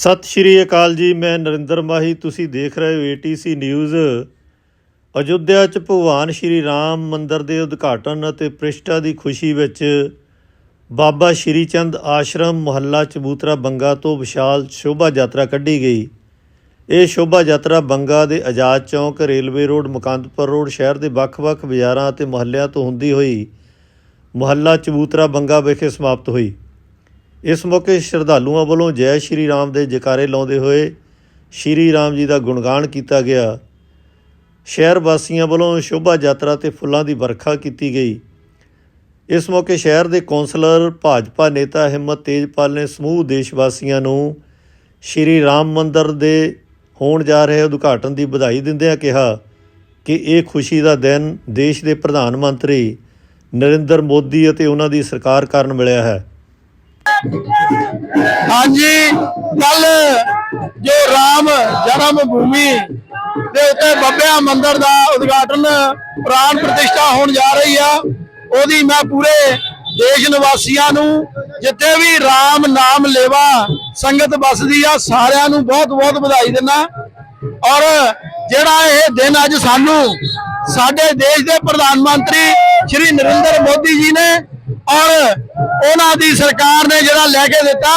ਸਤਿ ਸ਼੍ਰੀ ਅਕਾਲ ਜੀ, ਮੈਂ ਨਰਿੰਦਰ ਮਾਹੀ, ਤੁਸੀਂ ਦੇਖ ਰਹੇ ਹੋ ਏਟੀਸੀ ਨਿਊਜ਼ ਅਯੁੱਧਿਆ 'ਚ ਭਗਵਾਨ ਸ਼੍ਰੀ ਰਾਮ ਮੰਦਰ ਦੇ ਉਦਘਾਟਨ ਅਤੇ ਪ੍ਰਿਸ਼ਟਾ ਦੀ ਖੁਸ਼ੀ ਵਿੱਚ ਬਾਬਾ ਸ਼੍ਰੀ ਚੰਦ ਆਸ਼ਰਮ ਮੁਹੱਲਾ ਚਬੂਤਰਾ ਬੰਗਾ ਤੋਂ ਵਿਸ਼ਾਲ ਸ਼ੋਭਾ ਯਾਤਰਾ ਕੱਢੀ ਗਈ। ਇਹ ਸ਼ੋਭਾ ਯਾਤਰਾ ਬੰਗਾ ਦੇ ਆਜ਼ਾਦ ਚੌਂਕ, ਰੇਲਵੇ ਰੋਡ, ਮੁਕੰਦਪੁਰ ਰੋਡ, ਸ਼ਹਿਰ ਦੇ ਵੱਖ-ਵੱਖ ਬਾਜ਼ਾਰਾਂ ਅਤੇ ਮੁਹੱਲਿਆਂ ਤੋਂ ਹੁੰਦੀ ਹੋਈ ਮੁਹੱਲਾ ਚਬੂਤਰਾ ਬੰਗਾ ਵਿਖੇ ਸਮਾਪਤ ਹੋਈ। ਇਸ ਮੌਕੇ ਸ਼ਰਧਾਲੂਆਂ ਵੱਲੋਂ ਜੈ ਸ਼੍ਰੀ ਰਾਮ ਦੇ ਜਕਾਰੇ ਲਾਉਂਦੇ ਹੋਏ ਸ਼੍ਰੀ ਰਾਮ ਜੀ ਦਾ ਗੁਣਗਾਨ ਕੀਤਾ ਗਿਆ। ਸ਼ਹਿਰ ਵਾਸੀਆਂ ਵੱਲੋਂ ਸ਼ੋਭਾ ਯਾਤਰਾ ਤੇ ਫੁੱਲਾਂ ਦੀ ਵਰਖਾ ਕੀਤੀ ਗਈ। ਇਸ ਮੌਕੇ ਸ਼ਹਿਰ ਦੇ ਕੌਂਸਲਰ, ਭਾਜਪਾ ਨੇਤਾ ਹਿੰਮਤ ਤੇਜਪਾਲ ਨੇ ਸਮੂਹ ਦੇਸ਼ ਵਾਸੀਆਂ ਨੂੰ ਸ਼੍ਰੀ ਰਾਮ ਮੰਦਰ ਦੇ ਹੋਣ ਜਾ ਰਹੇ ਉਦਘਾਟਨ ਦੀ ਵਧਾਈ ਦਿੰਦਿਆਂ ਕਿਹਾ ਕਿ ਇਹ ਖੁਸ਼ੀ ਦਾ ਦਿਨ ਦੇਸ਼ ਦੇ ਪ੍ਰਧਾਨ ਮੰਤਰੀ ਨਰਿੰਦਰ ਮੋਦੀ ਅਤੇ ਉਹਨਾਂ ਦੀ ਸਰਕਾਰ ਕਾਰਨ ਮਿਲਿਆ ਹੈ। ਹਾਂਜੀ ਕੱਲ ਜੋ ਰਾਮ ਜਨਮ ਭੂਮੀ ਦੇ ਉੱਤੇ ਬੱਬਿਆ ਮੰਦਿਰ ਦਾ ਉਦਘਾਟਨ ਪ੍ਰਾਨ ਪ੍ਰਤਿਸ਼ਠਾ ਹੋਣ ਜਾ ਰਹੀ ਆ, ਉਹਦੀ ਮੈਂ ਪੂਰੇ ਦੇਸ਼ ਨਿਵਾਸੀਆਂ ਨੂੰ, ਜਿੱਥੇ ਵੀ ਰਾਮ ਨਾਮ ਲੇਵਾ ਸੰਗਤ ਵਸਦੀ ਆ, ਸਾਰਿਆਂ ਨੂੰ ਬਹੁਤ ਬਹੁਤ ਵਧਾਈ ਦਿੰਦਾ। ਔਰ ਜਿਹੜਾ ਇਹ ਦਿਨ ਅੱਜ ਸਾਨੂੰ ਸਾਡੇ ਦੇਸ਼ ਦੇ ਪ੍ਰਧਾਨ ਮੰਤਰੀ ਸ਼੍ਰੀ ਨਰਿੰਦਰ ਮੋਦੀ ਜੀ ਨੇ ਔਰ ਉਹਨਾਂ ਦੀ ਸਰਕਾਰ ਨੇ ਜਿਹੜਾ ਲੈ ਕੇ ਦਿੱਤਾ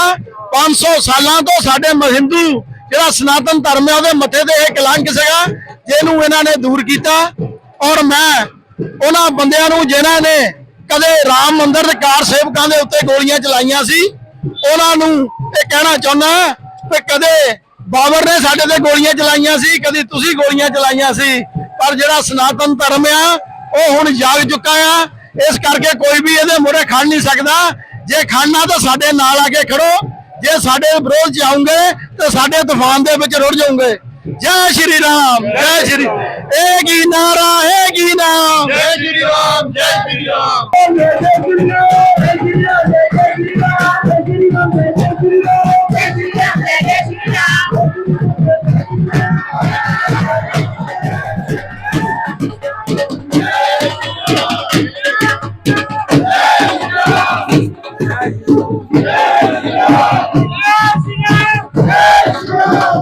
500 ਸਾਲਾਂ ਤੋਂ ਸਾਡੇ ਹਿੰਦੂ ਜਿਹੜਾ ਸਨਾਤਨ ਧਰਮ ਹੈ, ਉਹਦੇ ਮੱਥੇ ਤੇ ਇਹ ਕਲੰਕ ਸੀਗਾ, ਜਿਹਨੂੰ ਇਹਨਾਂ ਨੇ ਦੂਰ ਕੀਤਾ। ਔਰ ਮੈਂ ਉਹਨਾਂ ਬੰਦਿਆਂ ਨੂੰ ਜਿਨ੍ਹਾਂ ਨੇ ਕਦੇ ਰਾਮ ਮੰਦਿਰ ਦੇ ਕਾਰ ਸੇਵਕਾਂ ਦੇ ਉੱਤੇ ਗੋਲੀਆਂ ਚਲਾਈਆਂ ਸੀ, ਉਹਨਾਂ ਨੂੰ ਇਹ ਕਹਿਣਾ ਚਾਹੁੰਦਾ ਕਿ ਕਦੇ ਬਾਬਰ ਨੇ ਸਾਡੇ ਤੇ ਗੋਲੀਆਂ ਚਲਾਈਆਂ ਸੀ, ਕਦੀ ਤੁਸੀਂ ਗੋਲੀਆਂ ਚਲਾਈਆਂ ਸੀ, ਪਰ ਜਿਹੜਾ ਸਨਾਤਨ ਧਰਮ ਆ, ਉਹ ਹੁਣ ਜਾਗ ਚੁੱਕਾ ਆ। ਇਸ ਕਰਕੇ ਕੋਈ ਵੀ ਇਹਦੇ ਮੂਹਰੇ ਖੜ ਨਹੀਂ ਸਕਦਾ। ਜੇ ਖੜਨਾ ਤਾਂ ਸਾਡੇ ਨਾਲ ਆ ਕੇ ਖੜੋ। ਜੇ ਸਾਡੇ ਵਿਰੋਧ ਚ ਆਉਂਗੇ ਤੇ ਸਾਡੇ ਤੂਫਾਨ ਦੇ ਵਿੱਚ ਰੁੜ ਜਾਓਗੇ। ਜੈ ਸ਼੍ਰੀ ਰਾਮ, ਜੈ ਸ਼੍ਰੀ ਇਹ ਕੀ ਨਾਰਾ i Thank you.